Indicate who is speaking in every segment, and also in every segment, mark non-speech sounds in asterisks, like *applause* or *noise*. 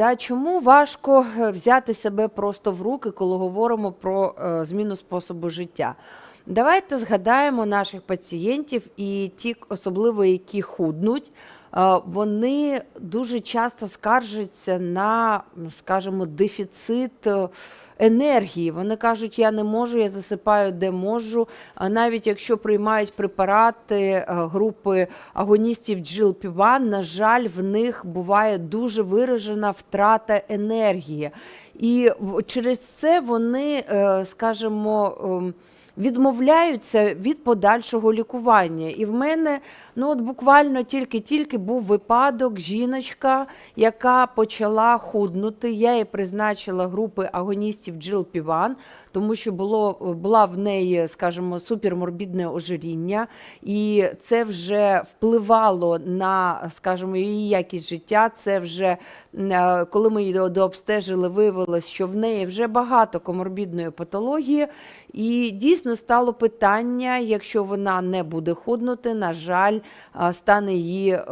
Speaker 1: Да, чому важко е, взяти себе просто в руки, коли говоримо про е, зміну способу життя? Давайте згадаємо наших пацієнтів і ті, особливо які худнуть. е, Вони дуже часто скаржаться на, скажімо, дефіцит енергії. Вони кажуть, я не можу, я засипаю де можу. А навіть якщо приймають препарати е, групи агоністів GLP-1, на жаль, в них буває дуже виражена втрата енергії. І через це вони, е, скажімо, ем, відмовляються від подальшого лікування. І в мене ну от буквально тільки-тільки був випадок, жіночка, яка почала худнути. Я їй призначила групи агоністів GLP-1, тому що було, була в неї, скажімо, суперморбідне ожиріння, і це вже впливало на, скажімо, її якість життя. Це вже коли ми її дообстежили, виявилось, що в неї вже багато коморбідної патології. І дійсно стало питання, якщо вона не буде худнути, на жаль, а, стане її е,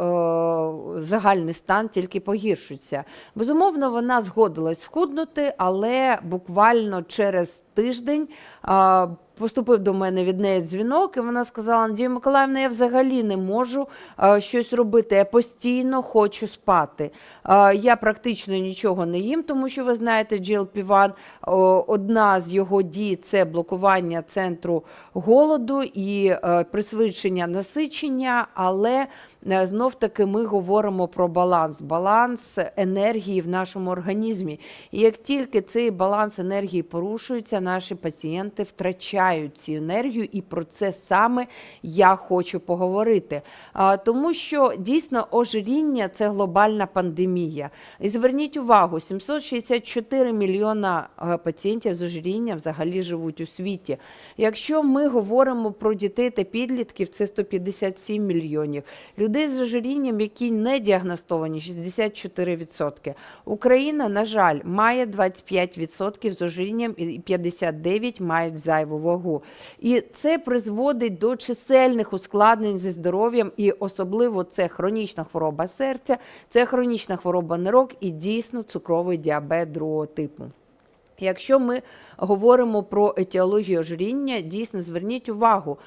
Speaker 1: загальний стан тільки погіршується. Безумовно, вона згодилась схуднути, але буквально через тиждень. а, Поступив до мене від неї дзвінок, і вона сказала: Надія Миколаївна, я взагалі не можу а, щось робити. Я постійно хочу спати. А, я практично нічого не їм, тому що ви знаєте, GLP-1, о, одна з його дій це блокування центру голоду і е, присвідчення насичення, але е, знов таки ми говоримо про баланс, баланс енергії в нашому організмі. І як тільки цей баланс енергії порушується, наші пацієнти втрачають цю енергію, і про це саме я хочу поговорити. Тому що дійсно ожиріння це глобальна пандемія. І зверніть увагу, 764 мільйона е, пацієнтів з ожирінням взагалі живуть у світі. Якщо ми говоримо про дітей та підлітків, це 157 мільйонів. З ожирінням, які не діагностовані, 64%. Україна, на жаль, має 25% з ожирінням і 59% мають зайву вагу. І це призводить до чисельних ускладнень зі здоров'ям, і особливо це хронічна хвороба серця, це хронічна хвороба нирок і дійсно цукровий діабет другого типу. Якщо ми говоримо про етіологію ожиріння, дійсно зверніть увагу,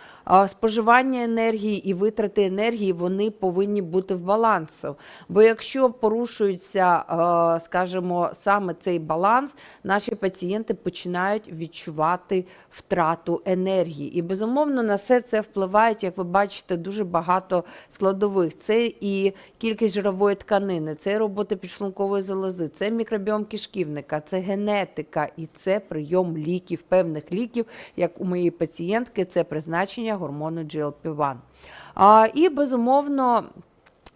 Speaker 1: споживання енергії і витрати енергії вони повинні бути в балансі. Бо якщо порушується, скажімо, саме цей баланс, наші пацієнти починають відчувати втрату енергії. І безумовно на все це впливають, як ви бачите, дуже багато складових. Це і кількість жирової тканини, це і робота підшлункової залози, це мікробіом кишківника, це генетика і це прийом ліків, певних ліків, як у моєї пацієнтки, це призначення гормону GLP-1. А, і безумовно.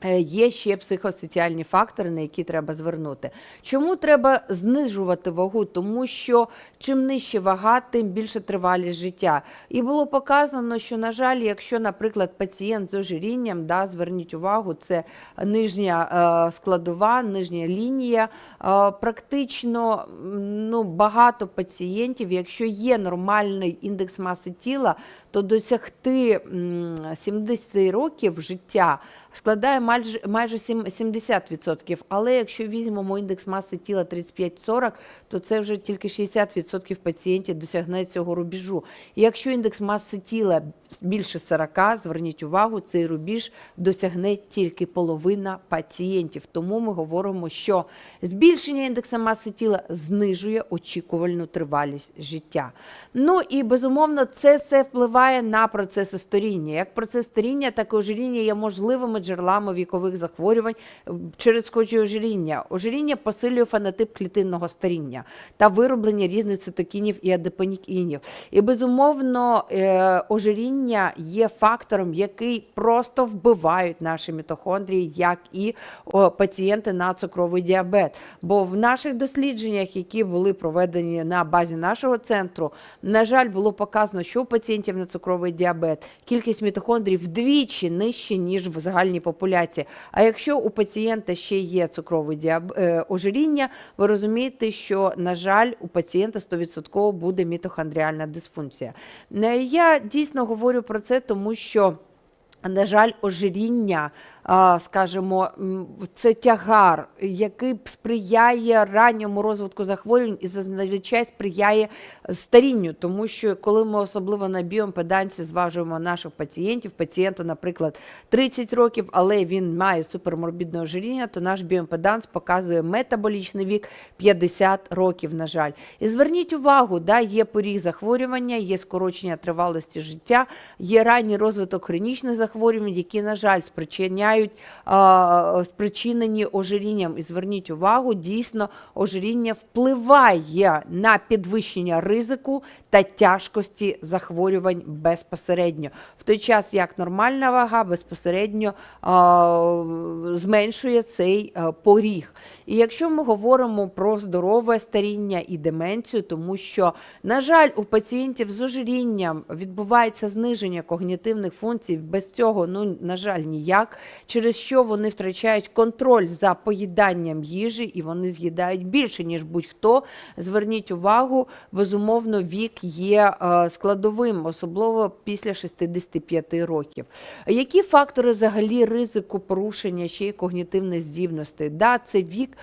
Speaker 1: е, Є ще психосоціальні фактори, на які треба звернути. Чому треба знижувати вагу? Тому що чим нижче вага, тим більше тривалість життя. І було показано, що, на жаль, якщо, наприклад, пацієнт з ожирінням, да, зверніть увагу, це нижня е, складова, нижня лінія. Е, практично ну, багато пацієнтів, якщо є нормальний індекс маси тіла, то досягти 70 років життя складає майже, майже 70%. Але якщо візьмемо індекс маси тіла 35-40, то це вже тільки 60% пацієнтів досягне цього рубежу. І якщо індекс маси тіла більше 40, зверніть увагу, цей рубіж досягне тільки половина пацієнтів. Тому ми говоримо, що збільшення індексу маси тіла знижує очікувальну тривалість життя. Ну і безумовно, це все впливає на процеси старіння. Як процес старіння, так і ожиріння є можливими джерелами вікових захворювань через схожі ожиріння. Ожиріння посилює фенотип клітинного старіння та вироблення різних цитокінів і адепонікінів. І безумовно, е, ожиріння є фактором, який просто вбивають наші мітохондрії, як і пацієнти на цукровий діабет. Бо в наших дослідженнях, які були проведені на базі нашого центру, на жаль, було показано, що у пацієнтів на цукровий діабет кількість мітохондрій вдвічі нижче, ніж в загальній популяції. А якщо у пацієнта ще є цукровий діаб... е, ожиріння, ви розумієте, що, на жаль, у пацієнта 100% буде мітохондріальна дисфункція. Е, Я дійсно говорю про це, тому що. На жаль, ожиріння, скажімо, це тягар, який сприяє ранньому розвитку захворювань і зазвичай сприяє старінню, тому що коли ми особливо на біомпеданці зважуємо наших пацієнтів, пацієнту, наприклад, 30 років, але він має суперморбідне ожиріння, то наш біомпеданс показує метаболічний вік 50 років, на жаль. І зверніть увагу, да, є поріг захворювання, є скорочення тривалості життя, є ранній розвиток хронічних захворювань, які, на жаль, спричиняють спричинені ожирінням. І зверніть увагу, дійсно, ожиріння впливає на підвищення ризику та тяжкості захворювань безпосередньо. В той час як нормальна вага безпосередньо зменшує цей поріг. І якщо ми говоримо про здорове старіння і деменцію, тому що, на жаль, у пацієнтів з ожирінням відбувається зниження когнітивних функцій, без цього, ну, на жаль, ніяк, через що вони втрачають контроль за поїданням їжі і вони з'їдають більше, ніж будь-хто. Зверніть увагу, безумовно, вік є е, складовим, особливо після 65 років. Які фактори взагалі ризику порушення ще й когнітивних здібностей? Да, це вік,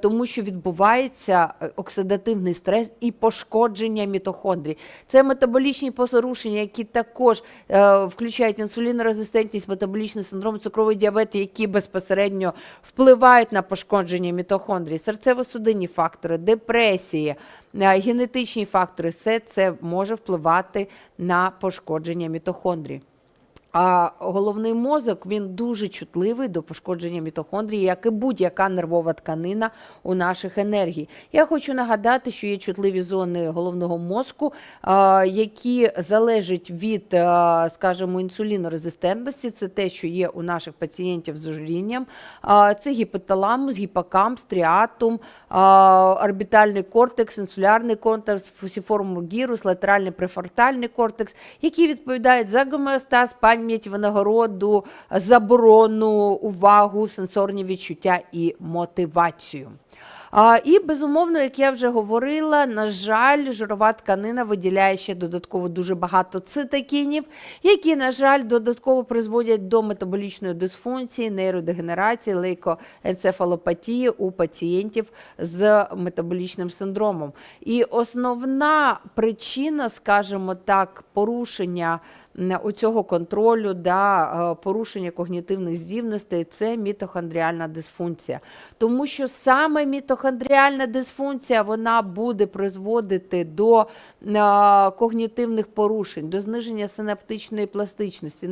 Speaker 1: тому що відбувається е, оксидативний стрес і пошкодження мітохондрій. Це метаболічні порушення, які також е, включають інсулінорезистентність, метаболічний синдром, цукровий діабет, які безпосередньо впливають на пошкодження мітохондрій, серцево-судинні фактори, депресії, е, генетичні фактори, все це може впливати на пошкодження мітохондрій. А головний мозок він дуже чутливий до пошкодження мітохондрії, як і будь-яка нервова тканина у наших енергій. Я хочу нагадати, що є чутливі зони головного мозку, які залежать від, скажімо, інсулінорезистентності. Це те, що є у наших пацієнтів з ожирінням. Це гіпоталамус, гіпокамп, стріатум, орбітальний кортекс, інсулярний кортекс, фусіформу гірус, латеральний префронтальний кортекс, які відповідають за гомеостаз, пам'ять, винагороду, заборону, увагу, сенсорні відчуття і мотивацію. А, і безумовно, як я вже говорила, на жаль, жирова тканина виділяє ще додатково дуже багато цитокінів, які, на жаль, додатково призводять до метаболічної дисфункції, нейродегенерації, лейкоенцефалопатії у пацієнтів з метаболічним синдромом. І основна причина, скажімо так, порушення у цього контролю, да, е, порушення когнітивних здібностей це мітохондріальна дисфункція. Тому що саме мітохондріальна дисфункція вона буде призводити до е, когнітивних порушень, до зниження синаптичної пластичності,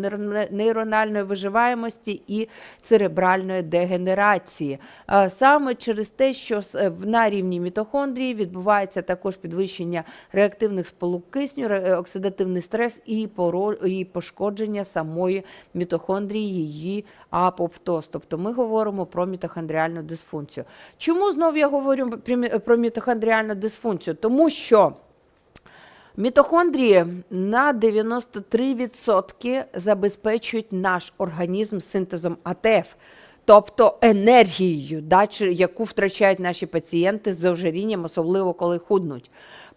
Speaker 1: нейрональної виживаємості і церебральної дегенерації. Е, Саме через те, що е, на рівні мітохондрії відбувається також підвищення реактивних сполук кисню, е, оксидативний стрес і поро- і пошкодження самої мітохондрії, її апоптоз. Тобто ми говоримо про мітохондріальну дисфункцію. Чому знов я говорю про мі- про мітохондріальну дисфункцію? Тому що Мітохондрії на 93% забезпечують наш організм синтезом АТФ, тобто енергією, яку втрачають наші пацієнти з ожирінням, особливо коли худнуть.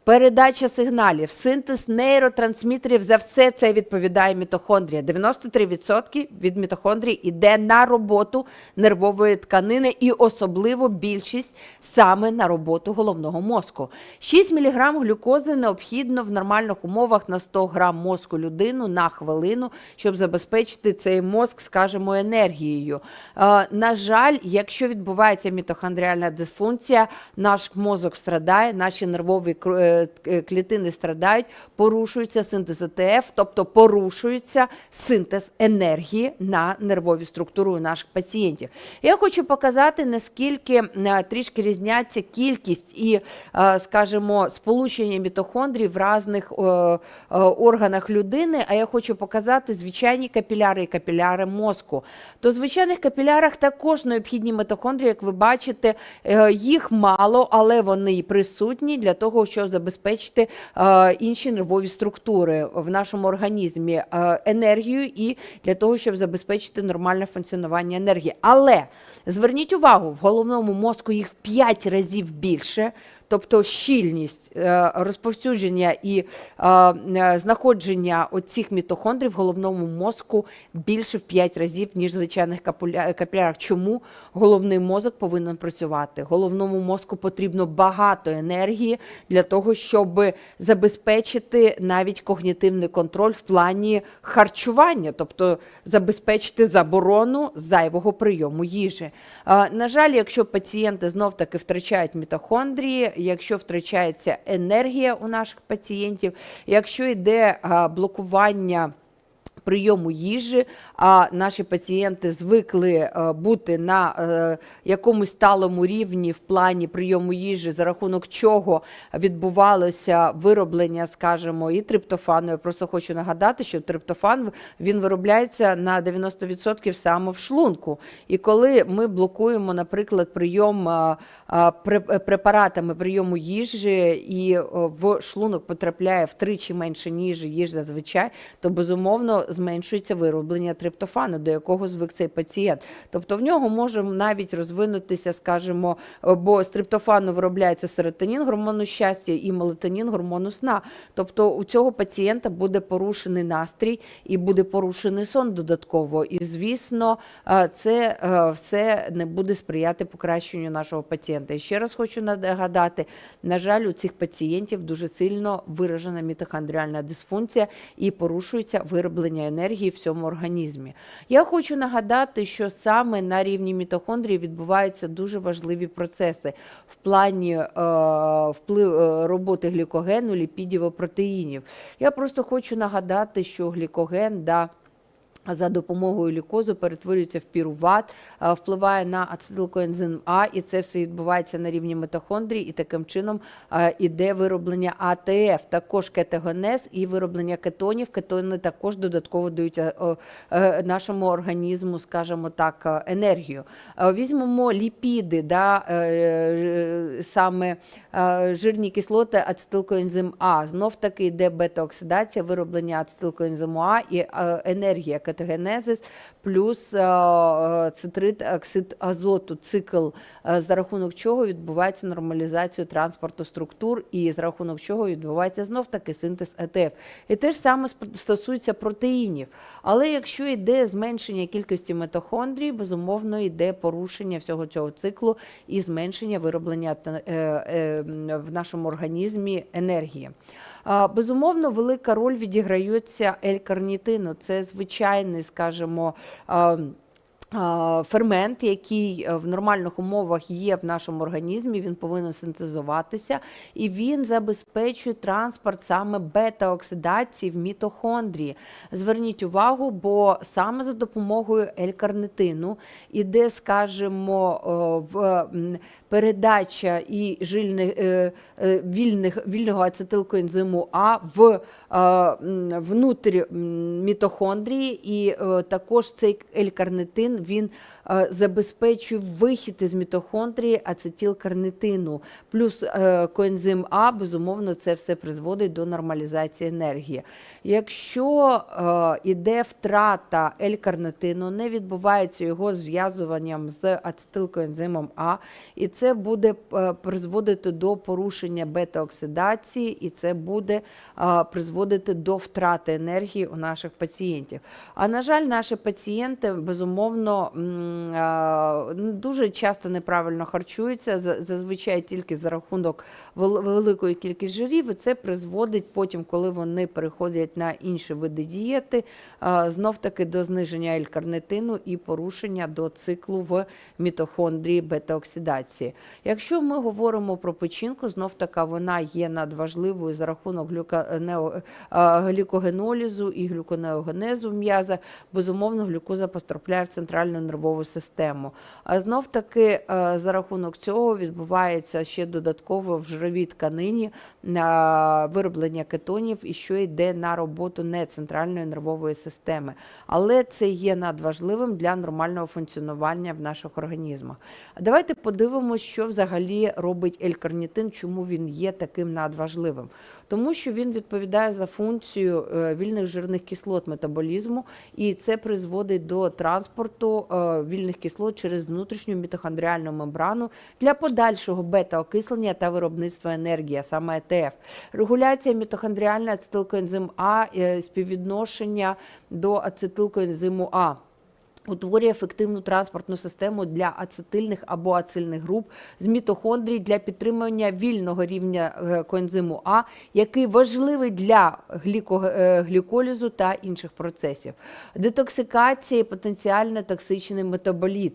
Speaker 1: Передача сигналів, синтез нейротрансмітерів за все це відповідає мітохондрія. 93% від мітохондрії йде на роботу нервової тканини і особливо більшість саме на роботу головного мозку. 6 мг глюкози необхідно в нормальних умовах на 100 грам мозку людину на хвилину, щоб забезпечити цей мозк, скажімо, енергією. Е, на жаль, якщо відбувається мітохондріальна дисфункція, наш мозок страдає, наші нервові е, клітини страдають, порушується синтез АТФ, тобто порушується синтез енергії на нервові структури у наших пацієнтів. Я хочу показати, наскільки е, трішки різняться кількість і, е, скажімо, сполучення мітохондрій в різних е, е, органах людини. А я хочу показати звичайні капіляри і капіляри мозку. То в звичайних капілярах також необхідні мітохондрії, як ви бачите, е, їх мало, але вони присутні для того, щоб забезпечити е, інші нервові структури в нашому організмі е, енергію і для того, щоб забезпечити нормальне функціонування енергії. Але зверніть увагу, в головному мозку їх в 5 разів більше. Тобто щільність е, розповсюдження і е, е, знаходження оцих мітохондрій в головному мозку більше в 5 разів, ніж в звичайних капілярах. Чому головний мозок повинен працювати? Головному мозку потрібно багато енергії для того, щоб забезпечити навіть когнітивний контроль в плані харчування, тобто забезпечити заборону зайвого прийому їжі. На жаль, якщо пацієнти знов таки втрачають мітохондрії, якщо втрачається енергія у наших пацієнтів, якщо йде блокування прийому їжі, а наші пацієнти звикли е, бути на е, якомусь сталому рівні в плані прийому їжі, за рахунок чого відбувалося вироблення, скажімо, і триптофану. Я просто хочу нагадати, що триптофан він виробляється на 90% саме в шлунку. І коли ми блокуємо, наприклад, прийом а, препаратами прийому їжі, і в шлунок потрапляє втричі менше ніж їж зазвичай, то безумовно зменшується вироблення триптофану, до якого звик цей пацієнт. Тобто в нього може навіть розвинутися, скажімо, бо з триптофану виробляється серотонін, гормону щастя, і мелатонін, гормону сна. Тобто у цього пацієнта буде порушений настрій і буде порушений сон додатково. І звісно, е, це е, все не буде сприяти покращенню нашого пацієнта. І ще раз хочу нагадати: на жаль, у цих пацієнтів дуже сильно виражена мітохондріальна дисфункція і порушується вироблення енергії в цьому організмі. Я хочу нагадати, що саме на рівні мітохондрії відбуваються дуже важливі процеси в плані е, вплив е, роботи глікогену, ліпідів і протеїнів. Я просто хочу нагадати, що глікоген да. За допомогою лікозу перетворюється в піруват, е, впливає на ацетилкоензим А, і це все відбувається на рівні митохондрій, і таким чином е, іде вироблення АТФ, також кетогенез і вироблення кетонів. Кетони також додатково дають е, нашому організму, скажімо так, енергію. Візьмемо ліпіди, да, саме жирні кислоти, ацетилкоензим А. Знов таки йде бета-оксидація, вироблення ацетилкоензиму А і енергія terreneses плюс е, е, цитрит, оксид азоту, цикл, е, за рахунок чого відбувається нормалізація транспорту структур, і за рахунок чого відбувається знов таки синтез АТФ. І те ж саме стосується протеїнів. Але якщо йде зменшення кількості митохондрій, безумовно йде порушення всього цього циклу і зменшення вироблення в нашому організмі енергії. Безумовно, велика роль відіграється L-карнітину. Це звичайний, скажімо, а, а, фермент, який е, в нормальних умовах є в нашому організмі, він повинен синтезуватися, і він забезпечує транспорт саме бета-оксидації в мітохондрії. Зверніть увагу, бо саме за допомогою L-карнитину іде, скажімо, в передача і жильних, е, е, вільних, вільного ацетилкоензиму А в е, внутрі мітохондрії, і е, також цей L-карнитин він забезпечує вихід із мітохондрії ацетилкарнитину. Плюс е, коензим А, безумовно, це все призводить до нормалізації енергії. Якщо е, іде втрата L-карнитину, не відбувається його зв'язуванням з ацетилкоензимом А, і це буде е, призводити до порушення бета-оксидації, і це буде е, призводити до втрати енергії у наших пацієнтів. А на жаль, наші пацієнти безумовно е, дуже часто неправильно харчуються, зазвичай тільки за рахунок великої кількості жирів, і це призводить потім, коли вони переходять на інші види дієти, е, знов таки до зниження L-карнитину і порушення до циклу в мітохондрії бета-оксидації. Якщо ми говоримо про печінку, знов така вона є надважливою за рахунок глюка- е, глікогенолізу і глюконеогенезу в м'язах. Безумовно, глюкоза потрапляє в центральну нервову систему. А знов таки е, за рахунок цього відбувається ще додатково в жировій тканині е, вироблення кетонів і що йде на роботу не центральної нервової системи. Але це є надважливим для нормального функціонування в наших організмах. Давайте подивимося, що взагалі робить L-карнітин, чому він є таким надважливим. Тому що він відповідає за функцію е, вільних жирних кислот метаболізму, і це призводить до транспорту е, вільних кислот через внутрішню мітохондріальну мембрану для подальшого бета-окислення та виробництва енергії, саме ЕТФ. Регуляція мітохондріальної ацетилкоензим А, е, співвідношення до ацетилкоензиму А. Утворює ефективну транспортну систему для ацетильних або ацильних груп з мітохондрій для підтримання вільного рівня е, коензиму А, який важливий для е, гліколізу та інших процесів. Детоксикація і потенціально токсичний метаболіт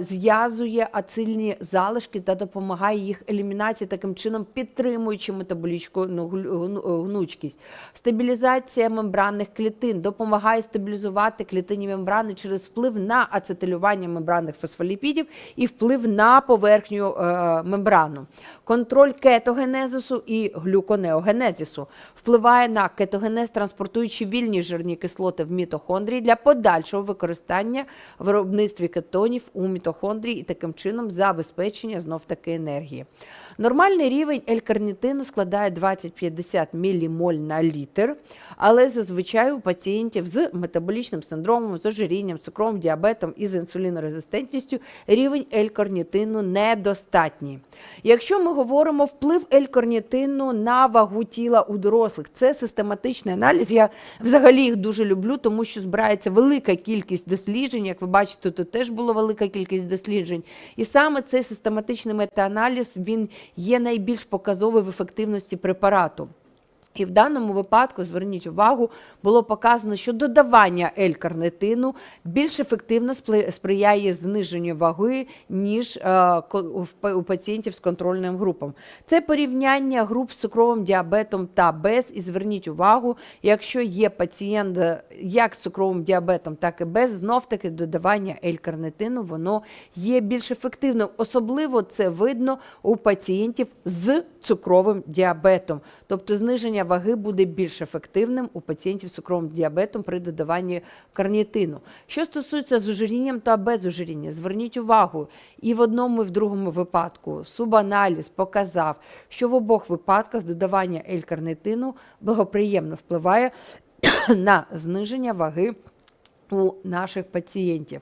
Speaker 1: зв'язує ацильні залишки та допомагає їх елімінації, таким чином підтримуючи метаболічну гну- гнучкість. Стабілізація мембранних клітин допомагає стабілізувати клітинні мембрани через вплив на ацетилювання мембранних фосфоліпідів і вплив на поверхню е, мембрану. Контроль кетогенезису і глюконеогенезису впливає на кетогенез, транспортуючи вільні жирні кислоти в мітохондрії для подальшого використання виробництві кетонів у мітохондрії і таким чином забезпечення знов таки енергії. Нормальний рівень L-карнітину складає 20-50 мілімоль на літр, але зазвичай у пацієнтів з метаболічним синдромом, з ожирінням, цукровим діабетом і з інсулінорезистентністю рівень L-карнітину недостатній. Якщо ми говоримо вплив L-карнітину на вагу тіла у дорослих, це систематичний аналіз. Я взагалі їх дуже люблю, тому що збирається велика кількість досліджень. Як ви бачите, тут теж була велика кількість досліджень. І саме цей систематичний метааналіз він є найбільш показовий в ефективності препарату. І в даному випадку, зверніть увагу, було показано, що додавання L-карнитину більш ефективно сприяє зниженню ваги, ніж е, у пацієнтів з контрольним групом. Це порівняння груп з цукровим діабетом та без. І зверніть увагу, якщо є пацієнт е, як з цукровим діабетом, так і без, знов таки додавання L-карнитину воно є більш ефективним. Особливо це видно у пацієнтів з цукровим діабетом. Тобто зниження ваги буде більш ефективним у пацієнтів з цукровим діабетом при додаванні карнітину. Що стосується з ожирінням та без ожиріння, зверніть увагу, і в одному, і в другому випадку субаналіз показав, що в обох випадках додавання L-карнитину благоприємно впливає *coughs* на зниження ваги у наших пацієнтів.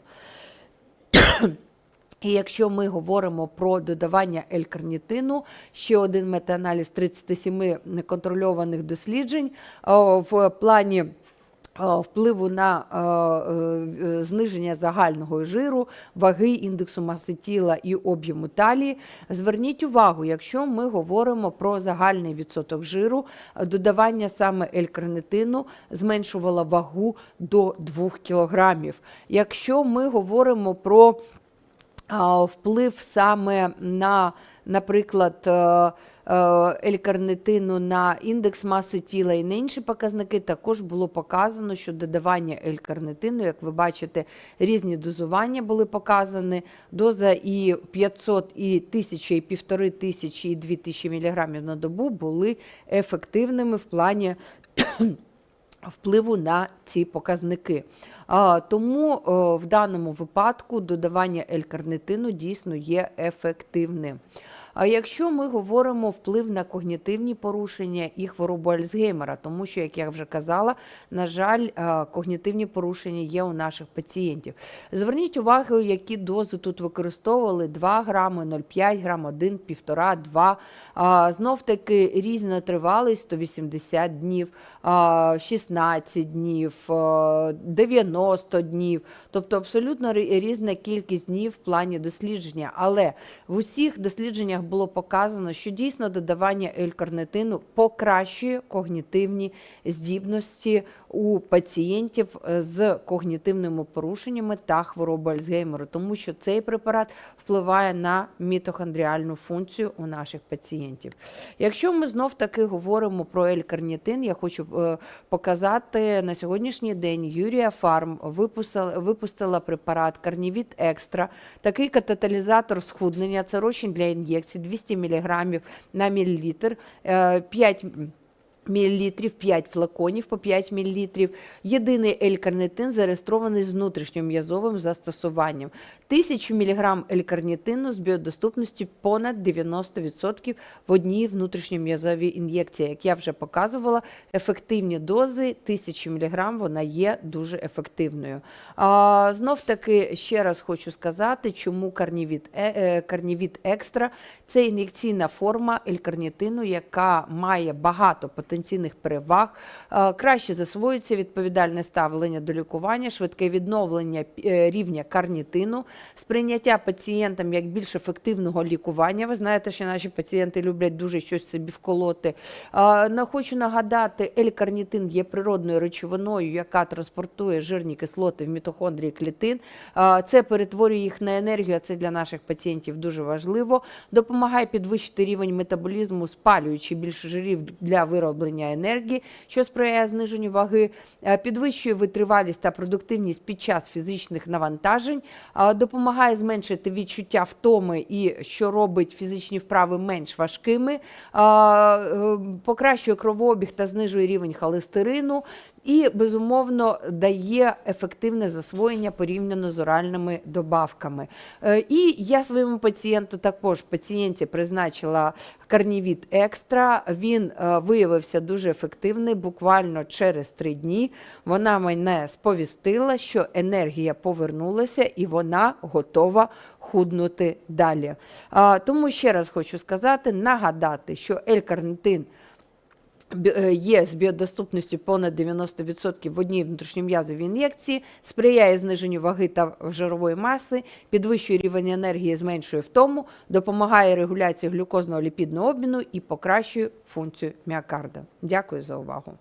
Speaker 1: І якщо ми говоримо про додавання L-карнітину, ще один метааналіз 37 неконтрольованих досліджень в плані впливу на е, е, зниження загального жиру, ваги, індексу маси тіла і об'єму талії. Зверніть увагу, якщо ми говоримо про загальний відсоток жиру, е, додавання саме L-карнитину зменшувало вагу до 2 кілограмів. Якщо ми говоримо про вплив саме на, наприклад, е, е, на індекс маси тіла і на інші показники, також було показано, що додавання L-карнитину, як ви бачите, різні дозування були показані. Доза і 500, і 1000, і 1500, і 2000 мг на добу були ефективними в плані впливу на ці показники. Тому в даному випадку додавання L-карнитину дійсно є ефективним. А якщо ми говоримо вплив на когнітивні порушення і хворобу Альцгеймера, тому що, як я вже казала, на жаль, когнітивні порушення є у наших пацієнтів. Зверніть увагу, які дози тут використовували: 2 грами, 0,5 грам, 1, 1,5, 2. Знов таки різна тривалість 180 днів, 16 днів, 90 днів. Тобто абсолютно різна кількість днів в плані дослідження. Але в усіх дослідженнях було показано, що дійсно додавання L-карнитину покращує когнітивні здібності у пацієнтів е, з когнітивними порушеннями та хворобою Альцгеймеру, тому що цей препарат впливає на мітохондріальну функцію у наших пацієнтів. Якщо ми знов таки говоримо про L-карнітин, я хочу е, показати на сьогоднішній день Юрія Фарм випустила, випустила препарат Карнівіт Екстра, такий каталізатор схуднення, це розчин для ін'єкцій 200 мг на мілілітр, е, 5 мл, 5 флаконів по 5 мл. Єдиний L-карнитин зареєстрований з внутрішньом'язовим застосуванням. 1000 мг L-карнітину з біодоступністю понад 90% в одній внутрішньом'язовій ін'єкції. Як я вже показувала, ефективні дози 1000 мг вона є дуже ефективною. А, знов таки ще раз хочу сказати, чому карнівіт, е, е, карнівіт екстра це ін'єкційна форма L-карнітину, яка має багато потенційних переваг, е, краще засвоюється відповідальне ставлення до лікування, швидке відновлення е, рівня карнітину, сприйняття пацієнтам як більш ефективного лікування. Ви знаєте, що наші пацієнти люблять дуже щось собі вколоти. Е, Хочу нагадати, L-карнітин є природною речовиною, яка транспортує жирні кислоти в мітохондрії клітин. Це перетворює їх на енергію, а це для наших пацієнтів дуже важливо. Допомагає підвищити рівень метаболізму, спалюючи більше жирів для вироблення енергії, що сприяє зниженню ваги, Е, підвищує витривалість та продуктивність під час фізичних навантажень, допомагає зменшити відчуття втоми і що робить фізичні вправи менш важкими, е, покращує кровообіг та знижує рівень холестерину. І безумовно дає ефективне засвоєння порівняно з оральними добавками. Е, І я своєму пацієнту також пацієнті призначила карнівіт екстра. Він е, виявився дуже ефективний. Буквально через три дні вона мене сповістила, що енергія повернулася і вона готова худнути далі. Тому ще раз хочу сказати, нагадати, що е, є з біодоступністю понад 90% в одній внутрішньом'язовій ін'єкції, сприяє зниженню ваги та жирової маси, підвищує рівень енергії, зменшує втому, допомагає регуляції глюкозного ліпідного обміну і покращує функцію міокарда. Дякую за увагу.